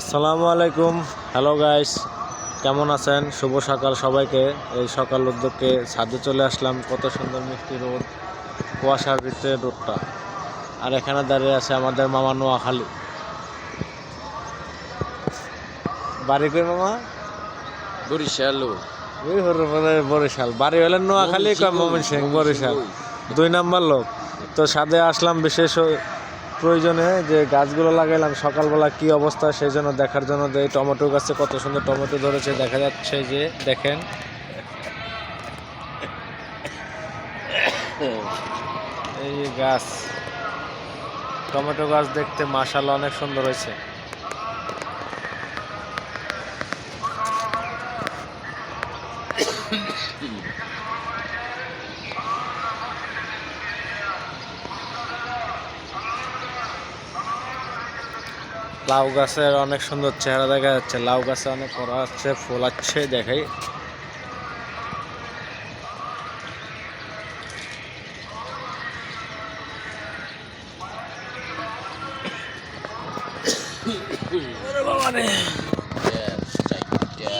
আসসালামু আলাইকুম। Hello guys কেমন আছেন? শুভ সকাল সবাইকে। এই সকাল উদ্যোগকে ছাদে চলে আসলাম। কত সুন্দর মিষ্টি রোদ। কুয়াশার ভিতরে রোদটা। আর এখানে দাঁড়িয়ে আছে আমাদের মামা নোয়াখালী। বাড়ি কই মামা? বরিশাল। বরিশাল। বাড়ি হলে নোয়াখালী কয় মমিন সিং বরিশাল। দুই নাম্বার লোক। তো সাদে আসলাম বিশেষ প্রয়োজনে যে গাছগুলো লাগাইলাম, সকালবেলা কি অবস্থা সেই জন্য দেখার জন্য যে টমেটো গাছে কত সুন্দর টমেটো ধরেছে, দেখা যাচ্ছে যে দেখেন। এই গাছ, টমেটো গাছ দেখতে মাশাল অনেক সুন্দর হয়েছে। লাউ গাছের অনেক সুন্দর চেহারা দেখা যাচ্ছে। লাউ গাছে অনেক করা আছে ফুল আছে দেখাই।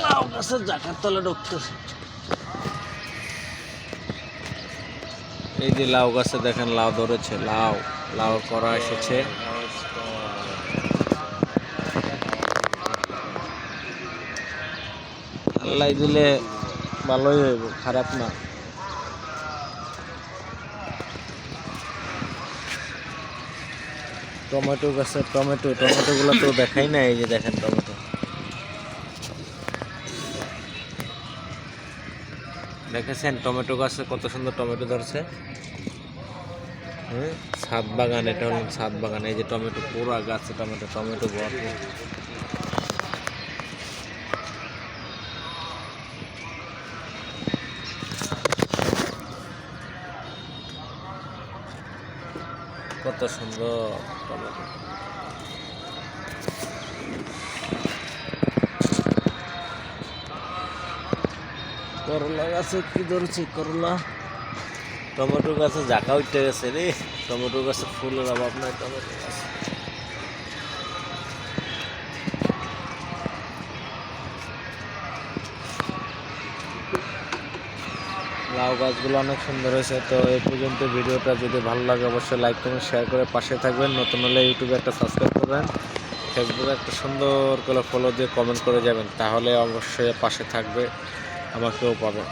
লাউ গাছের জাকার তলে ঢুকতেছে। এই যে লাউ গাছে দেখেন লাউ ধরেছে লাউ লাউ করা এসেছে। আল্লাহ দিলে ভালোই হইব, খারাপ না। টমেটো গাছে টমেটো টমেটো গুলো তো দেখাই না এই যে দেখেন টমেটো। দেখেছেন টমেটো গাছে কত সুন্দর টমেটো ধরছে? হ্যাঁ ছাদ বাগান, এটা হলো ছাদ বাগান, এই যে টমেটো পুরো গাছে টমেটো টমেটো ভরপুর কত সুন্দর টমেটো। করলা গাছে কি ধরছে, করলা? টমেটো গাছে জাকা উঠতে গেছে রে, টমেটো গাছে ফুলের অভাব নাই, টমেটো গাছে। লাউ গাছগুলো অনেক সুন্দর হয়েছে, তো এই পর্যন্ত ভিডিওটা যদি ভালো লাগে অবশ্যই লাইক কমেন্ট শেয়ার করে পাশে থাকবেন। নতুন হলে ইউটিউবে একটা সাবস্ক্রাইব করবেন। ফেসবুকে একটা সুন্দর করে ফলো দিয়ে কমেন্ট করে যাবেন, তাহলে অবশ্যই পাশে থাকবে, আমাকেও পাবেন